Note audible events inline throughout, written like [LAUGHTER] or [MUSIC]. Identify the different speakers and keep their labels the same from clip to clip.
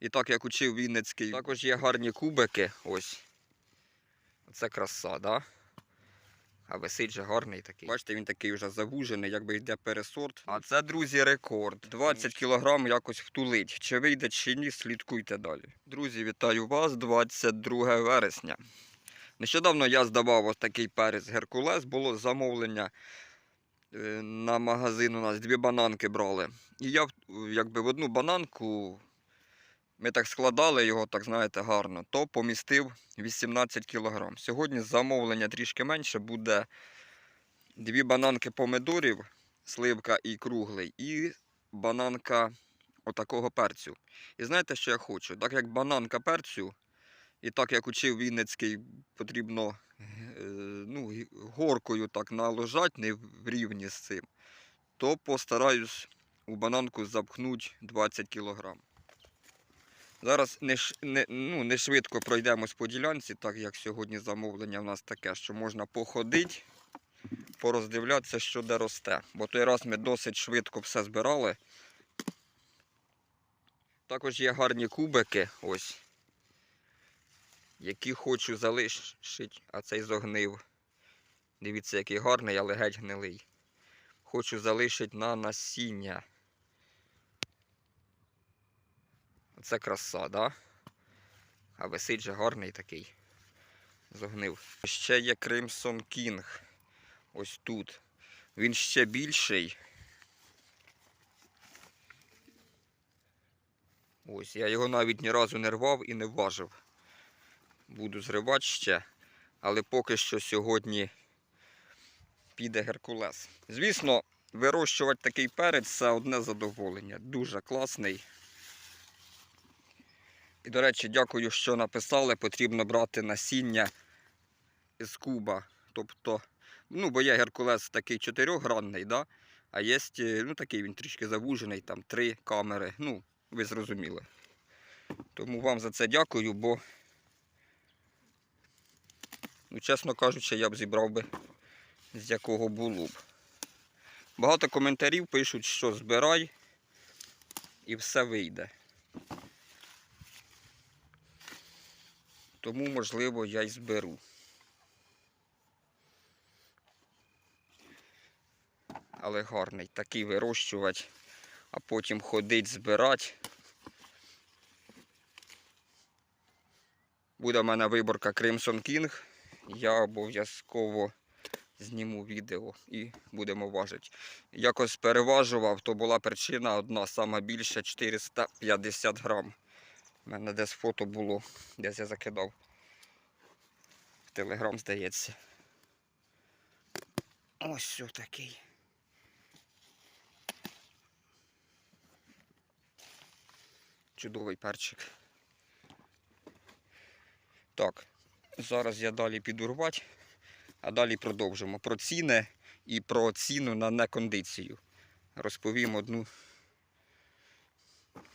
Speaker 1: І так як учив Вінницький. Також є гарні кубики. Ось. Це краса, да? А висить же гарний такий. Бачите, він такий вже завужений, якби йде пересорт. А це, друзі, рекорд. 20 кг якось втулить. Чи вийде, чи ні, слідкуйте далі. Друзі, вітаю вас 22 вересня. Нещодавно я здавав ось такий перець Геркулес. Було замовлення е, на магазин у нас дві бананки брали. І я якби в одну бананку ми так складали його, так знаєте, гарно, то помістив 18 кг. Сьогодні замовлення трішки менше буде дві бананки помидорів, сливка і круглий, і бананка отакого перцю. І знаєте, що я хочу? Так як бананка перцю, і так як учив Вінницький, потрібно е, ну, горкою так наложати, не в рівні з цим, то постараюсь у бананку запхнути 20 кг. Зараз не, не, ну, не швидко пройдемось по ділянці, так як сьогодні замовлення в нас таке, що можна походити, пороздивлятися, що де росте. Бо той раз ми досить швидко все збирали. Також є гарні кубики, ось, які хочу залишити, а цей зогнив. Дивіться, який гарний, але геть гнилий. Хочу залишити на насіння. Це краса, да? А висить же гарний такий. Зогнив. Ще є Crimson King. Ось тут. Він ще більший. Ось, я його навіть ні разу не рвав і не важив. Буду зривати ще. Але поки що сьогодні піде Геркулес. Звісно, вирощувати такий перець це одне задоволення. Дуже класний. І, до речі, дякую, що написали. Потрібно брати насіння з куба. Тобто, ну, бо є Геркулес такий чотирьохгранний, да? а є ну, такий він трішки завужений, там три камери. Ну, ви зрозуміли. Тому вам за це дякую, бо, ну, чесно кажучи, я б зібрав би з якого було б. Багато коментарів пишуть, що збирай і все вийде. Тому, можливо, я й зберу. Але гарний такий вирощувати, а потім ходить, збирати. Буде в мене виборка Crimson King. Я обов'язково зніму відео і будемо важити. Якось переважував, то була причина одна, сама більша 450 грам. У мене десь фото було, десь я закидав. В телеграм, здається. Ось що такий. Чудовий перчик. Так, зараз я далі піду рвати, а далі продовжимо про ціни і про ціну на некондицію. Розповім одну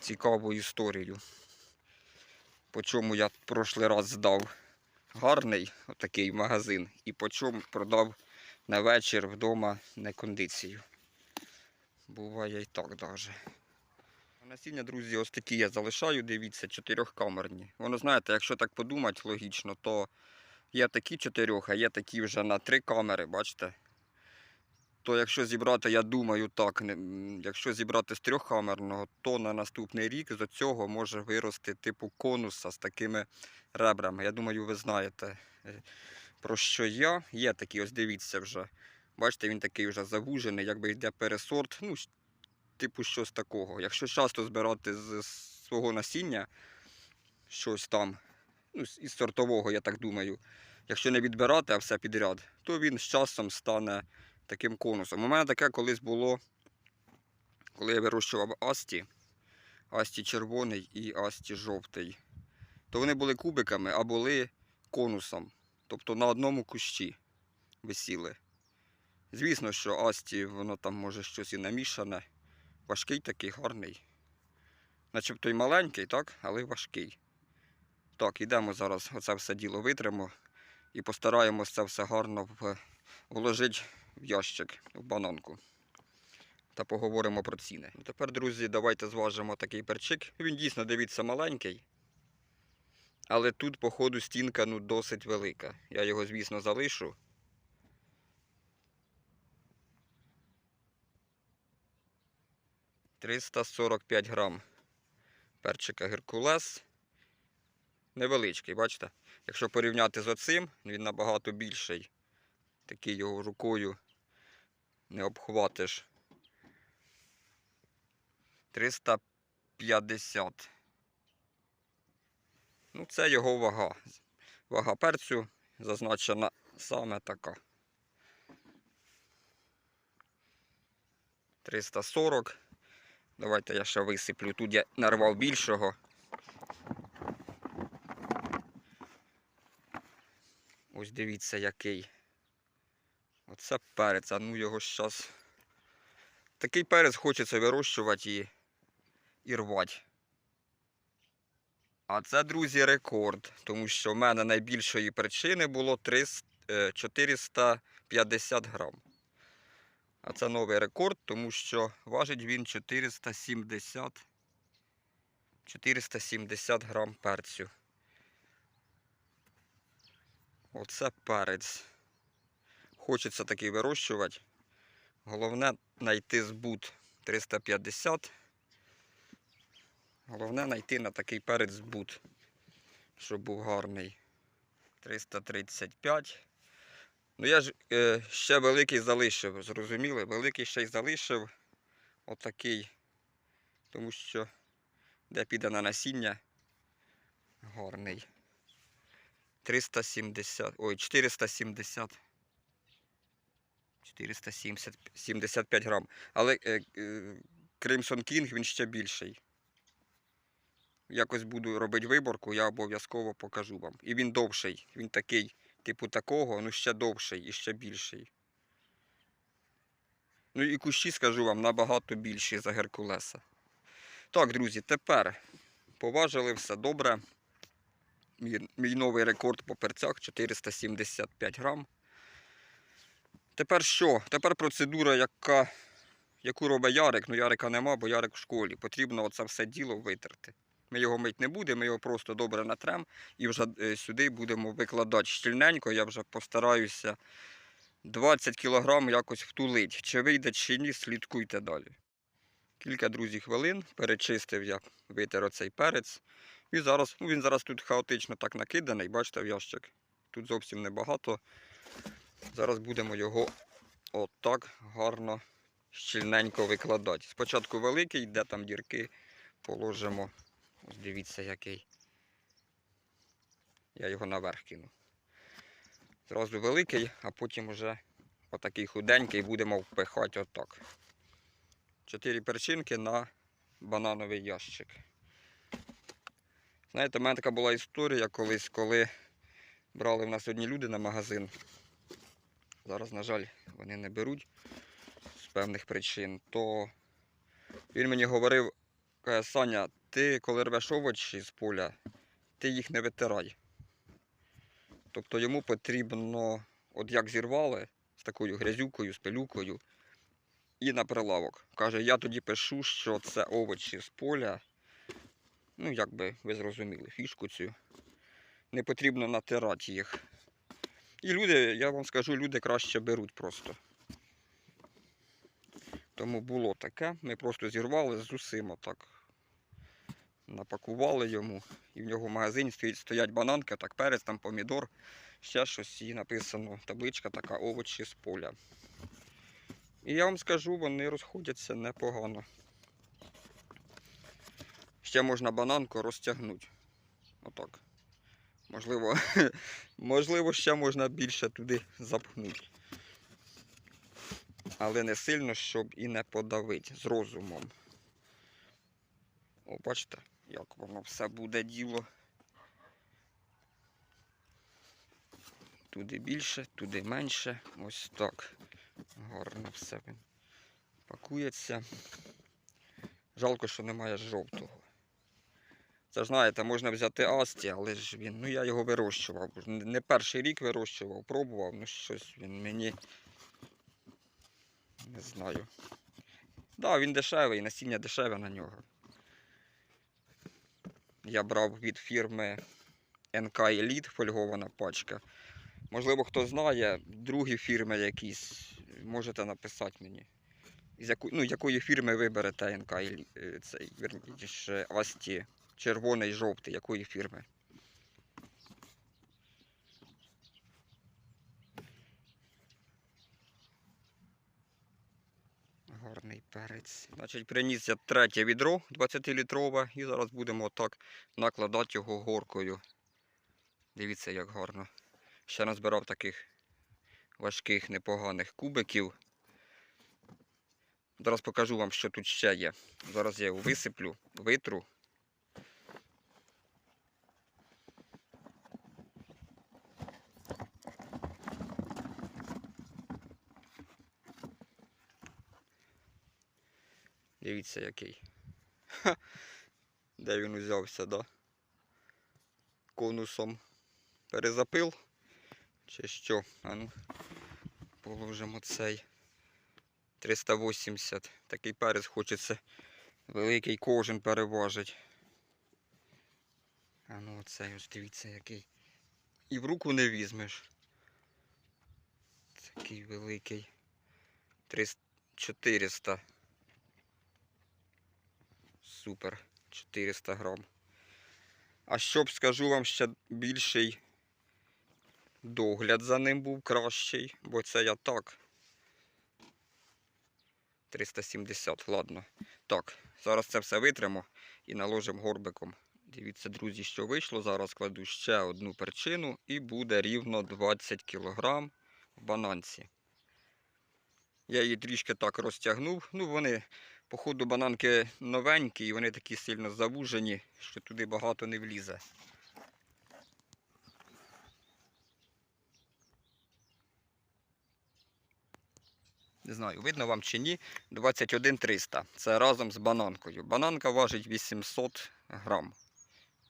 Speaker 1: цікаву історію по чому я прошлий раз здав гарний отакий магазин і по чому продав на вечір вдома не кондицію. Буває і так даже. Насіння, друзі, ось такі я залишаю, дивіться, чотирьохкамерні. Воно, знаєте, якщо так подумати логічно, то є такі чотирьох, а є такі вже на три камери, бачите? То якщо зібрати, я думаю, так, якщо зібрати з трьохкамерного, то на наступний рік з цього може вирости типу конуса з такими ребрами. Я думаю, ви знаєте, е, про що я. Є такі, ось дивіться вже. Бачите, він такий вже завужений, якби йде пересорт. Ну, типу щось такого. Якщо часто збирати з свого насіння щось там, ну, із сортового, я так думаю. Якщо не відбирати, а все підряд, то він з часом стане таким конусом. У мене таке колись було, коли я вирощував асті, асті червоний і асті жовтий. То вони були кубиками, а були конусом. Тобто на одному кущі висіли. Звісно, що асті, воно там може щось і намішане. Важкий такий гарний. Начебто й маленький, так, але важкий. Так, йдемо зараз, оце все діло витримо і постараємось це все гарно вложити в ящик, в бананку. та поговоримо про ціни. Ну, Тепер, друзі, давайте зважимо такий перчик. Він дійсно, дивіться, маленький. Але тут, по ходу, стінка ну, досить велика. Я його, звісно, залишу. Триста сорок п'ять грам перчика Геркулес. Невеличкий, бачите? Якщо порівняти з оцим, він набагато більший. Такий його рукою не обхватиш. 350. Ну, це його вага. Вага перцю зазначена саме така. 340. Давайте я ще висиплю. Тут я нарвав більшого. Ось дивіться який. Оце перець, а ну його щас. Такий перець хочеться вирощувати і, і рвати. А це, друзі, рекорд, тому що в мене найбільшої причини було 300, е, 450 грам. А це новий рекорд, тому що важить він 470, 470 грам перцю. Оце перець. Хочеться такий вирощувати. Головне знайти збут 350. Головне знайти на такий перець збут, щоб був гарний. 335. Ну я ж е, ще великий залишив, зрозуміли? Великий ще й залишив отакий. Тому що де піде на насіння гарний. 370, ой, 470. 475 грам. Але е, е, Crimson King він ще більший. Якось буду робити виборку, я обов'язково покажу вам. І він довший. Він такий, типу такого, ну ще довший і ще більший. Ну і кущі, скажу вам, набагато більші за Геркулеса. Так, друзі, тепер поважили все добре. Мій новий рекорд по перцях 475 грам. Тепер що? Тепер процедура, яка, яку робить Ярик. Ну Ярика нема, бо Ярик в школі. Потрібно оце все діло витерти. Ми його мить не будемо, ми його просто добре натрем і вже е, сюди будемо викладати щільненько. Я вже постараюся 20 кг якось втулити. Чи вийде, чи ні, слідкуйте далі. Кілька, друзі, хвилин перечистив я, витер оцей перець. І зараз, ну він зараз тут хаотично так накиданий, бачите, в ящик. Тут зовсім небагато. Зараз будемо його отак гарно, щільненько викладати. Спочатку великий, де там дірки, положимо. Ось дивіться який. Я його наверх кину. Зразу великий, а потім вже отакий худенький будемо впихати отак. Чотири перчинки на банановий ящик. Знаєте, в мене така була історія колись, коли брали в нас одні люди на магазин. Зараз, на жаль, вони не беруть з певних причин, то він мені говорив, каже, Саня, ти коли рвеш овочі з поля, ти їх не витирай. Тобто йому потрібно, от як зірвали, з такою грязюкою, з пилюкою, і на прилавок. Каже, я тоді пишу, що це овочі з поля. Ну, як би ви зрозуміли, фішку цю. Не потрібно натирати їх. І люди, я вам скажу, люди краще беруть просто. Тому було таке. Ми просто зірвали з усім отак. Напакували йому. І в нього в магазині стоїть, стоять бананки, так перець, там помідор, ще щось. І написано табличка така овочі з поля. І я вам скажу, вони розходяться непогано. Ще можна бананку розтягнути. Отак. Можливо, [LAUGHS] можливо, ще можна більше туди запхнути. Але не сильно, щоб і не подавити з розумом. О, бачите, як воно все буде діло. Туди більше, туди менше. Ось так. Гарно все він пакується. Жалко, що немає жовтого. Це знаєте, можна взяти Асті, але ж він, ну я його вирощував. Не перший рік вирощував, пробував, ну щось він мені не знаю. да, він дешевий, насіння дешеве на нього. Я брав від фірми NK Elite фольгована пачка. Можливо, хто знає, другі фірми якісь, можете написати мені. З яку, ну, якої фірми ви берете NK е, цей, вірніше, Асті, червоний, жовтий, якої фірми? Гарний перець. Значить, приніс я третє відро 20-літрове і зараз будемо отак накладати його горкою. Дивіться, як гарно. Ще назбирав таких важких, непоганих кубиків. Зараз покажу вам, що тут ще є. Зараз я його висиплю, витру. Дивіться, який. Ха! Де він узявся, да? Конусом перезапил. Чи що? А ну, положимо цей 380. Такий перець хочеться великий кожен переважить. А ну оцей ось дивіться який. І в руку не візьмеш. Такий великий. 300, 400. Супер. 400 грам. А щоб скажу вам ще більший догляд за ним був кращий, бо це я так. 370, ладно. Так, зараз це все витримо і наложимо горбиком. Дивіться, друзі, що вийшло. Зараз кладу ще одну перчину і буде рівно 20 кг в бананці. Я її трішки так розтягнув. Ну, вони, походу, бананки новенькі і вони такі сильно завужені, що туди багато не влізе. Не знаю, видно вам чи ні. 21 300. Це разом з бананкою. Бананка важить 800 грам.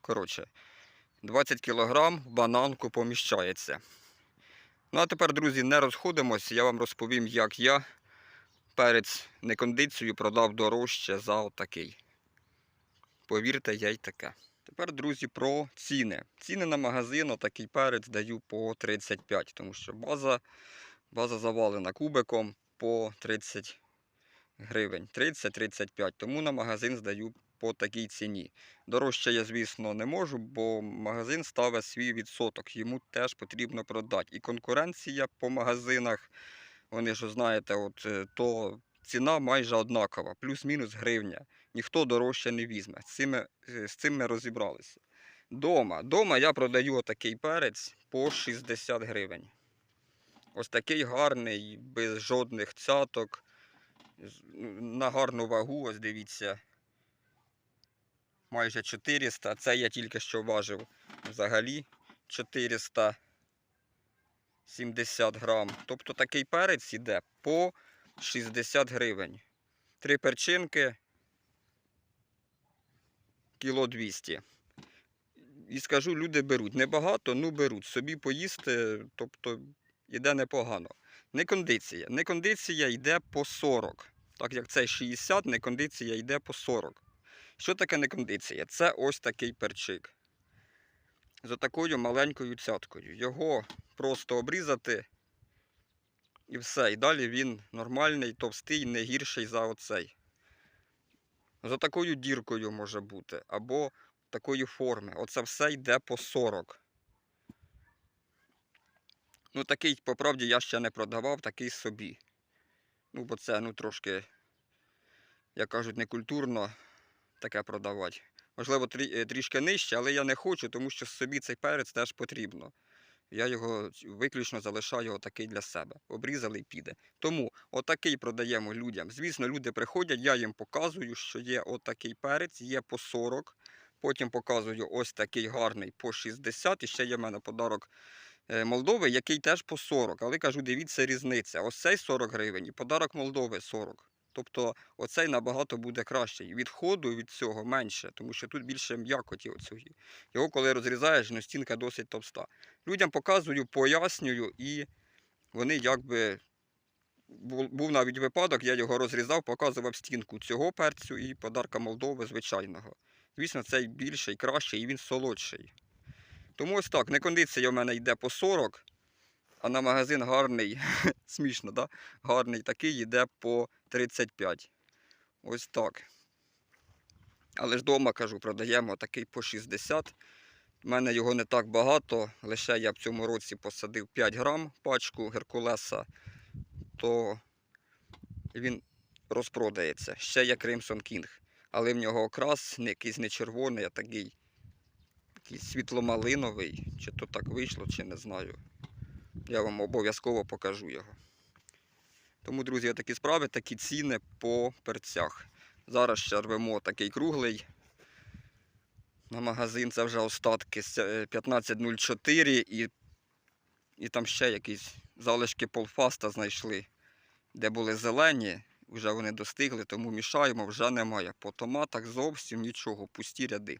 Speaker 1: Коротше, 20 кг в бананку поміщається. Ну а тепер, друзі, не розходимось. Я вам розповім, як я перець некондицію продав дорожче за отакий. Повірте, я й таке. Тепер, друзі, про ціни. Ціни на магазин, отакий перець даю по 35, тому що база, база завалена кубиком по 30 гривень. 30-35. Тому на магазин здаю по такій ціні. Дорожче я, звісно, не можу, бо магазин ставить свій відсоток. Йому теж потрібно продати. І конкуренція по магазинах, вони ж знаєте, от, е, то ціна майже однакова, плюс-мінус гривня. Ніхто дорожче не візьме. З цим, е, з цим ми розібралися. Дома. Дома я продаю отакий перець по 60 гривень. Ось такий гарний, без жодних цяток. На гарну вагу, ось дивіться. Майже 400. Це я тільки що важив взагалі 470 грам. Тобто такий перець іде по 60 гривень. Три перчинки кіло 200. І скажу, люди беруть. Небагато, ну беруть. Собі поїсти, тобто іде непогано. Некондиція. Некондиція йде по 40. Так як це 60, некондиція йде по 40. Що таке некондиція? Це ось такий перчик. З такою маленькою цяткою. Його просто обрізати і все. І далі він нормальний, товстий, не гірший за оцей. За такою діркою може бути. Або такої форми. Оце все йде по 40. Ну, такий, по правді, я ще не продавав, такий собі. Ну, бо це, ну, трошки, як кажуть, некультурно таке продавати. Можливо, е, трішки нижче, але я не хочу, тому що собі цей перець теж потрібно. Я його виключно залишаю отакий для себе. Обрізали і піде. Тому отакий продаємо людям. Звісно, люди приходять, я їм показую, що є отакий перець, є по 40. Потім показую ось такий гарний по 60. І ще є в мене подарок е, Молдови, який теж по 40. Але кажу, дивіться різниця. Ось цей 40 гривень і подарок Молдови 40. Тобто оцей набагато буде кращий. Відходу від цього менше, тому що тут більше м'якоті оцього. Його коли розрізаєш, ну стінка досить товста. Людям показую, пояснюю, і вони якби був, навіть випадок, я його розрізав, показував стінку цього перцю і подарка Молдови звичайного. Звісно, цей більший, кращий і він солодший. Тому ось так, некондиція в мене йде по 40, а на магазин гарний, [LAUGHS] смішно, да? гарний такий йде по 35. Ось так. Але ж вдома, кажу, продаємо такий по 60. У мене його не так багато, лише я в цьому році посадив 5 грам пачку Геркулеса, то він розпродається. Ще є Crimson King. Але в нього окрас якийсь не червоний, а такий якийсь світломалиновий. Чи то так вийшло, чи не знаю. Я вам обов'язково покажу його. Тому, друзі, такі справи, такі ціни по перцях. Зараз ще рвемо такий круглий. На магазин це вже остатки е, 15.04 і, і там ще якісь залишки полфаста знайшли, де були зелені, вже вони достигли, тому мішаємо, вже немає. По томатах зовсім нічого, пусті ряди.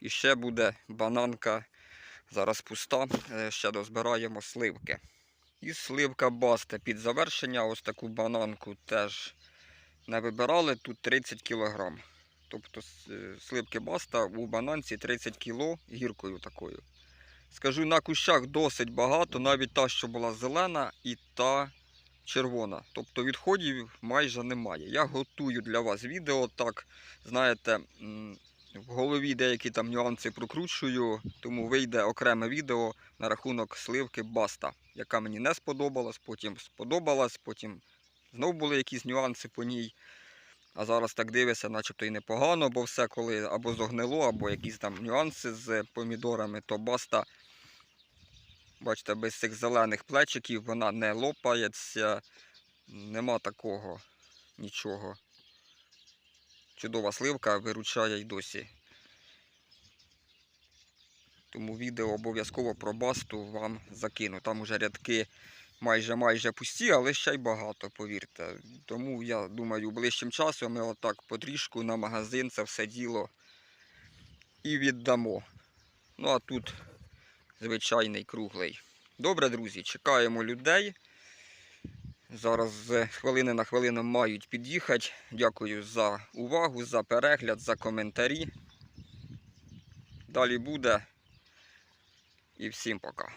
Speaker 1: І ще буде бананка, зараз пуста, е, ще дозбираємо сливки. І сливка баста під завершення, ось таку бананку теж не вибирали, тут 30 кг. Тобто е, сливки баста у бананці 30 кг гіркою такою. Скажу, на кущах досить багато, навіть та, що була зелена, і та червона. Тобто відходів майже немає. Я готую для вас відео так, знаєте, в голові деякі там нюанси прокручую, тому вийде окреме відео на рахунок сливки баста, яка мені не сподобалась, потім сподобалась, потім знов були якісь нюанси по ній. А зараз так дивишся, начебто і непогано, бо все коли або зогнило, або якісь там нюанси з помідорами, то баста, бачите, без цих зелених плечиків вона не лопається, нема такого нічого. Чудова сливка виручає й досі. Тому відео обов'язково про басту вам закину. Там уже рядки майже майже пусті, але ще й багато, повірте. Тому я думаю, ближчим часом ми отак потрішку на магазин це все діло і віддамо. Ну а тут звичайний круглий. Добре, друзі, чекаємо людей. Зараз з хвилини на хвилину мають під'їхати. Дякую за увагу, за перегляд, за коментарі. Далі буде. І всім пока.